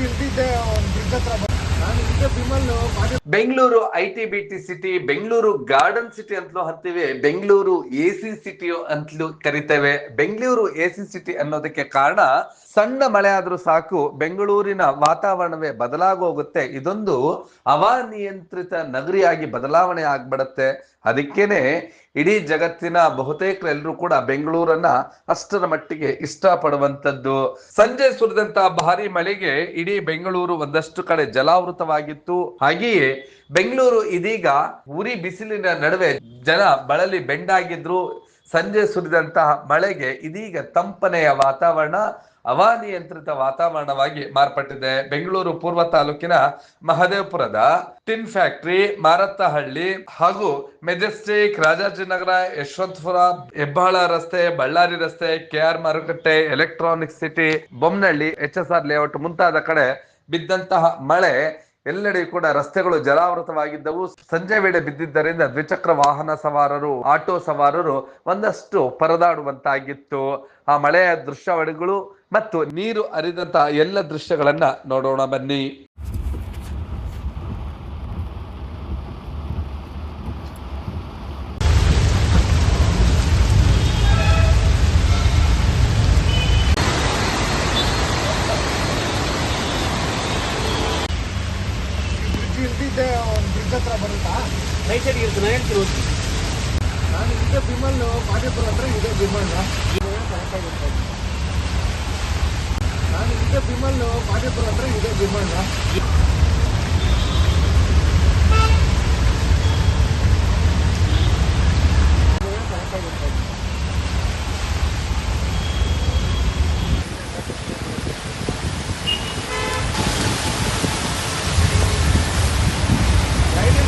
ಇಳಿದಿದ್ದೆ ಒಂದು ಬ್ರಿಡ್ಜ್ ಹತ್ರ Bengaluru I T B T city Bengaluru garden city ಅಂತಲೂ ಹತ್ತಿವೆ, ಬೆಂಗಳೂರು ಎ ಸಿ ಸಿಟಿ ಅಂತಲೂ ಕರಿತೇವೆ. ಬೆಂಗಳೂರು ಎ ಸಿ ಸಿಟಿ ಅನ್ನೋದಕ್ಕೆ ಕಾರಣ, ಸಣ್ಣ ಮಳೆ ಆದ್ರೂ ಸಾಕು, ಬೆಂಗಳೂರಿನ ವಾತಾವರಣವೇ ಬದಲಾಗೋಗುತ್ತೆ ಇದೊಂದು ಅವಾನಿಯಂತ್ರಿತ ನಗರಿಯಾಗಿ ಬದಲಾವಣೆ ಆಗ್ಬಿಡತ್ತೆ. ಅದಕ್ಕೇನೆ ಇಡೀ ಜಗತ್ತಿನ ಬಹುತೇಕ ಎಲ್ಲರೂ ಕೂಡ ಬೆಂಗಳೂರನ್ನ ಅಷ್ಟರ ಮಟ್ಟಿಗೆ ಇಷ್ಟಪಡುವಂತದ್ದು ಸಂಜೆ ಸುರಿದಂತ ಭಾರಿ ಮಳೆಗೆ ಇಡೀ ಬೆಂಗಳೂರು ಒಂದಷ್ಟು ಕಡೆ ಜಲಾವೃತವಾಗಿತ್ತು ಹಾಗೆಯೇ ಬೆಂಗಳೂರು ಇದೀಗ ಉರಿ ಬಿಸಿಲಿನ ನಡುವೆ ಜನ ಬಳಲಿ ಬೆಂಡಾಗಿದ್ರು. ಸಂಜೆ ಸುರಿದಂತಹ ಮಳೆಗೆ ಇದೀಗ ತಂಪನೆಯ ವಾತಾವರಣ ಅವಾನಿಯಂತ್ರಿತ ವಾತಾವರಣವಾಗಿ ಮಾರ್ಪಟ್ಟಿದೆ. ಬೆಂಗಳೂರು ಪೂರ್ವ ತಾಲೂಕಿನ ಮಹದೇವಪುರದ ಟಿನ್ ಫ್ಯಾಕ್ಟರಿ, ಮಾರತ್ತಹಳ್ಳಿ ಹಾಗೂ ಮೆಜೆಸ್ಟಿಕ್ ರಾಜಾಜಿನಗರ, ಯಶವಂತಪುರ, ಹೆಬ್ಬಾಳ ರಸ್ತೆ, ಬಳ್ಳಾರಿ ರಸ್ತೆ, ಕೆ ಆರ್ ಮಾರುಕಟ್ಟೆ, electronic city Bommanahalli H S R layout ಮುಂತಾದ ಕಡೆ ಬಿದ್ದಂತಹ ಮಳೆ ಎಲ್ಲೆಡೆ ಕೂಡ ರಸ್ತೆಗಳು ಜಲಾವೃತವಾಗಿದ್ದವು. ಸಂಜೆ ವೇಳೆ ಬಿದ್ದಿದ್ದರಿಂದ ದ್ವಿಚಕ್ರ ವಾಹನ ಸವಾರರು, ಆಟೋ ಸವಾರರು ಒಂದಷ್ಟು ಪರದಾಡುವಂತಾಗಿತ್ತು. ಆ ಮಳೆಯ ದೃಶ್ಯಾವಳಿಗಳು ಮತ್ತು ನೀರು ಹರಿದಂತಹ ಎಲ್ಲ ದೃಶ್ಯಗಳನ್ನ ನೋಡೋಣ ಬನ್ನಿ. ಬ್ರಿಡ್ಜ್ ಇಲ್ದಿದ್ದೆ ಒಂದು ಬ್ರಿಡ್ಜ್ ಹತ್ರ ಬರುತ್ತಾ? ರೈಟ್ ಸೈಡ್ಗೆ ನಾನು ಹೇಳ್ತೀನಿ ಹೋಗಿ ನಾನು ಇದೇ ಬಿಮಲ್ ಪಾಟಿಪುರ ಹತ್ರ ಇದೆ ಬಿಮಲ್ ನಾನು ಇದೇ ಬಿಮಲ್ ಪಾಟಿಪುರ ಹತ್ರ ಇದೆ ಬಿಮಲ್